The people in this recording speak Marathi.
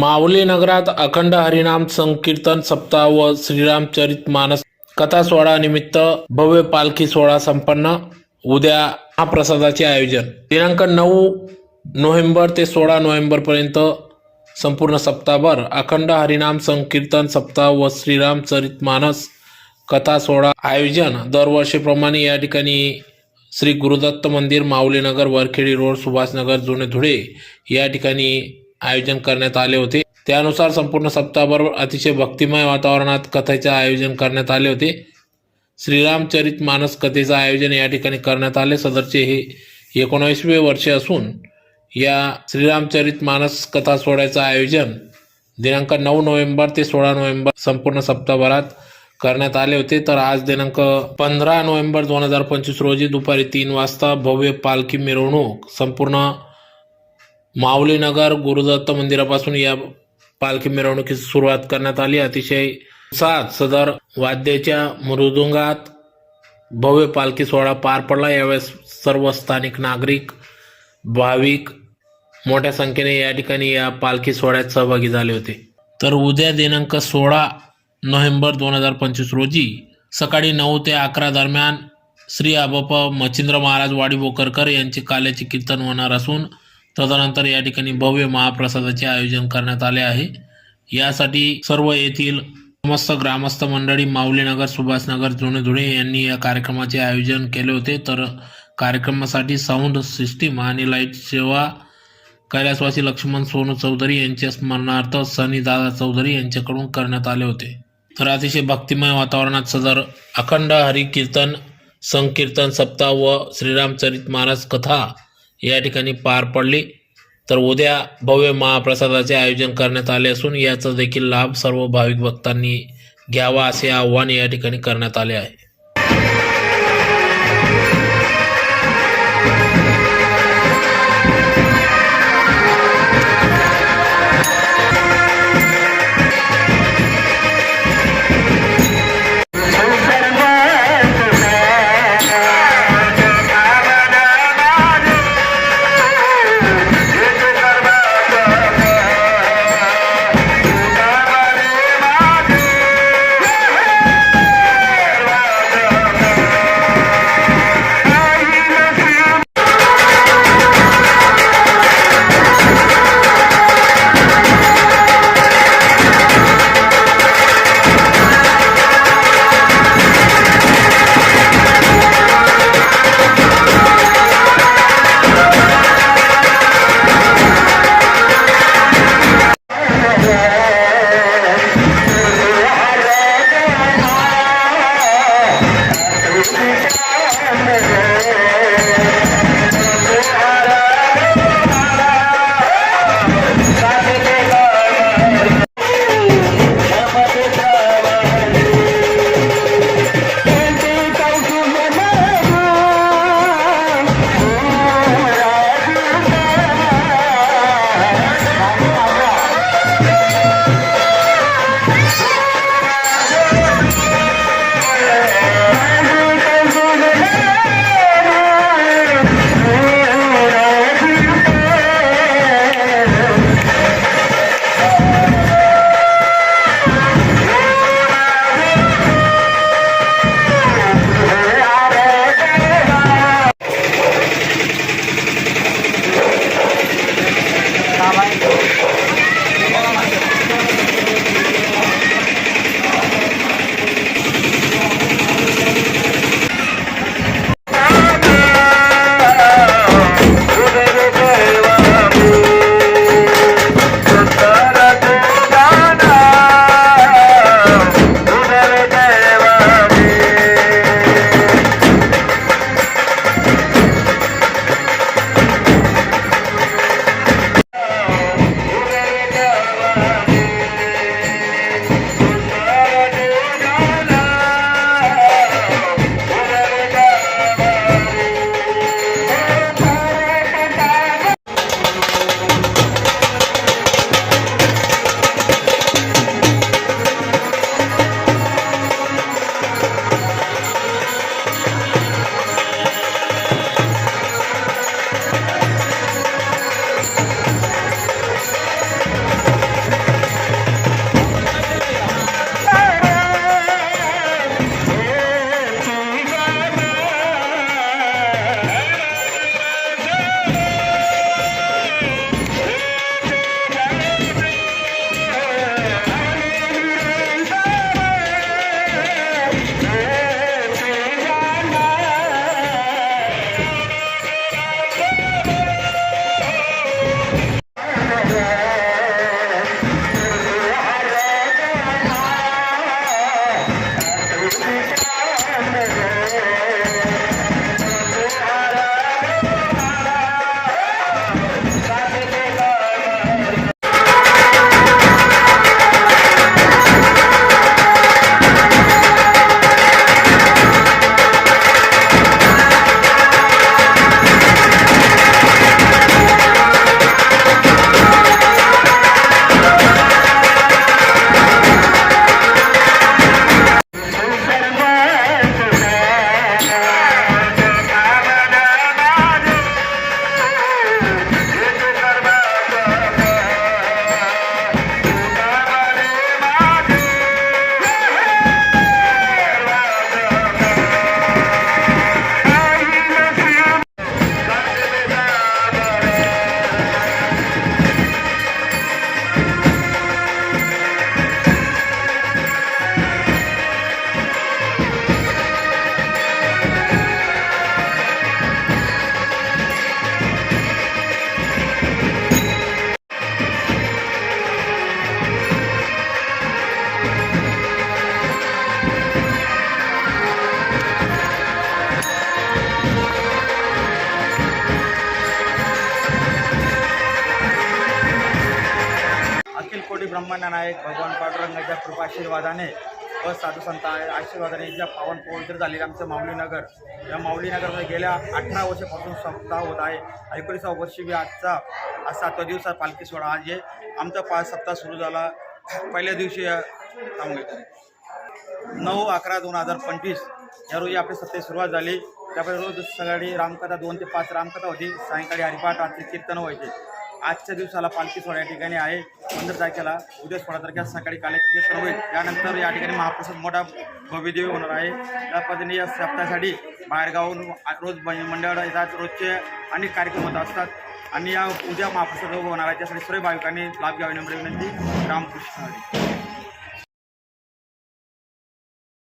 माऊली नगरात अखंड हरिनाम संकीर्तन सप्ताह व श्रीरामचरित मानस कथा सोहळा निमित्त भव्य पालखी सोहळा संपन्न. उद्या महाप्रसादाचे आयोजन. दिनांक नऊ नोव्हेंबर ते सोळा नोव्हेंबर पर्यंत संपूर्ण सप्ताहभर अखंड हरिनाम संकीर्तन सप्ताह व श्रीरामचरित मानस कथा सोहळा आयोजन. दरवर्षीप्रमाणे या ठिकाणी श्री गुरुदत्त मंदिर माऊलीनगर वरखेडी रोड सुभाषनगर जुने धुळे या ठिकाणी आयोजन करण्यात आले होते. त्यानुसार संपूर्ण सप्ताहभर अतिशय भक्तिमय वातावरणात कथेचे आयोजन करण्यात आले होते. श्रीरामचरित मानस कथेचं आयोजन या ठिकाणी करण्यात आले. सदरचे हे एकोणावीसवे वर्ष असून या श्रीरामचरित मानस कथा सोहळ्याचं आयोजन दिनांक नऊ नोव्हेंबर ते सोळा नोव्हेंबर संपूर्ण सप्ताहभरात करण्यात आले होते. तर आज दिनांक पंधरा नोव्हेंबर दोन हजार पंचवीस रोजी दुपारी तीन वाजता भव्य पालखी मिरवणूक संपूर्ण माऊलीनगर गुरुदत्त मंदिरापासून या पालखी मिरवणुकीस सुरुवात करण्यात आली. अतिशय सात सदर वाद्याच्या मृदुंगात भव्य पालखी सोहळा पार पडला. यावेळेस सर्व स्थानिक नागरिक भाविक मोठ्या संख्येने या ठिकाणी या पालखी सोहळ्यात सहभागी झाले होते. तर उद्या दिनांक सोळा नोव्हेंबर दोन हजार पंचवीस रोजी सकाळी नऊ ते अकरा दरम्यान श्री आबाप मच्छिंद्र महाराज वाडी बोकरकर यांचे काल्याचे कीर्तन होणार असून तदनंतर या ठिकाणी भव्य महाप्रसादाचे आयोजन करण्यात आले आहे. यासाठी सर्व येथील समस्त ग्रामस्थ मंडळी माऊलीनगर सुभाषनगर जुने धुळे यांनी या कार्यक्रमाचे आयोजन केले होते. तर कार्यक्रमासाठी साऊंड सिस्टीम आणि लाइट सेवा कैलासवासी लक्ष्मण सोनू चौधरी यांच्या स्मरणार्थ सनी दादा चौधरी यांच्याकडून करण्यात आले होते. तर अतिशय भक्तिमय वातावरणात सदर अखंड हरिकीर्तन संकीर्तन सप्ताह व श्रीरामचरित महाराज कथा या ठिकाणी पार पडली. तर उद्या भव्य महाप्रसादाचे आयोजन करण्यात आले असून याचा देखील लाभ सर्व भाविक भक्तांनी घ्यावा असे आव्हान या ठिकाणी करण्यात आले आहे. ब्रह्मांड नायक भगवान पांडुरंगाच्या कृपाशीर्वादाने व साधू संत आशीर्वादाने ज्या पावन पवित्र झालेलं आमचं माऊलीनगर या माऊलीनगरमध्ये गेल्या अठरा वर्षापासून सप्ताह होत आहे. एकोणीसावं वर्षी बी आजचा आज सातव्या दिवसात पालखी सोहळा. आज जे आमचा पाच सप्ताह सुरू झाला. पहिल्या दिवशी नऊ अकरा दोन हजार पंचवीस या रोजी आपली सत्तेची सुरुवात झाली. त्यामुळे रोज सकाळी रामकथा दोन ते पाच रामकथा होती. सायंकाळी हरिपाठ रात्री कीर्तन व्हायचे. आजच्या दिवसाला पालखी सोहळा या ठिकाणी आहे. पंधरा तारखेला उद्या सोळा तारखेला सकाळी काल्याचे कीर्तन होईल. त्यानंतर या ठिकाणी महाप्रसाद मोठा भव्यदेवी होणार आहे. त्या पद्धतीने या सप्ताहासाठी बाहेरगावून रोज मंडळ येतात. रोजचे अनेक कार्यक्रम होत असतात. आणि या उद्या महाप्रसाद होणार आहे. त्यासाठी सर्व भाविकांनी लाभ घ्यावी. नम्र विनंती. रामकृष्ण हरी.